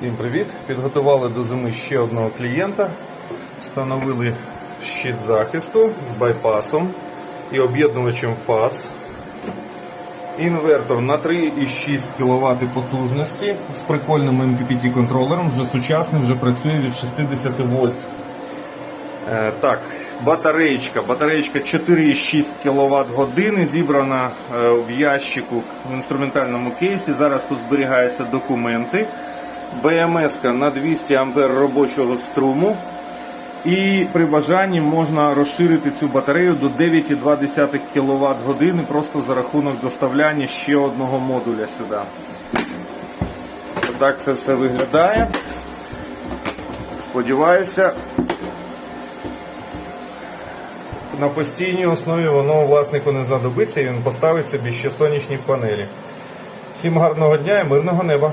Всім привіт! Підготували до зими ще одного клієнта. Встановили щит захисту з байпасом і об'єднувачем фаз. Інвертор на 3,6 кВт потужності з прикольним MPPT контролером, вже сучасний, вже працює від 60 вольт. Е, так, батареєчка. Батареєчка 4,6 кВт години зібрана е, в ящику в інструментальному кейсі. Зараз тут зберігаються документи. БМС на 200 А робочого струму. І при бажанні можна розширити цю батарею до 9,2 кВт години просто за рахунок доставляння ще одного модуля сюди. Так це все виглядає. Сподіваюся, на постійній основі воно власнику не знадобиться і він поставить собі ще сонячні панелі. Всім гарного дня і мирного неба!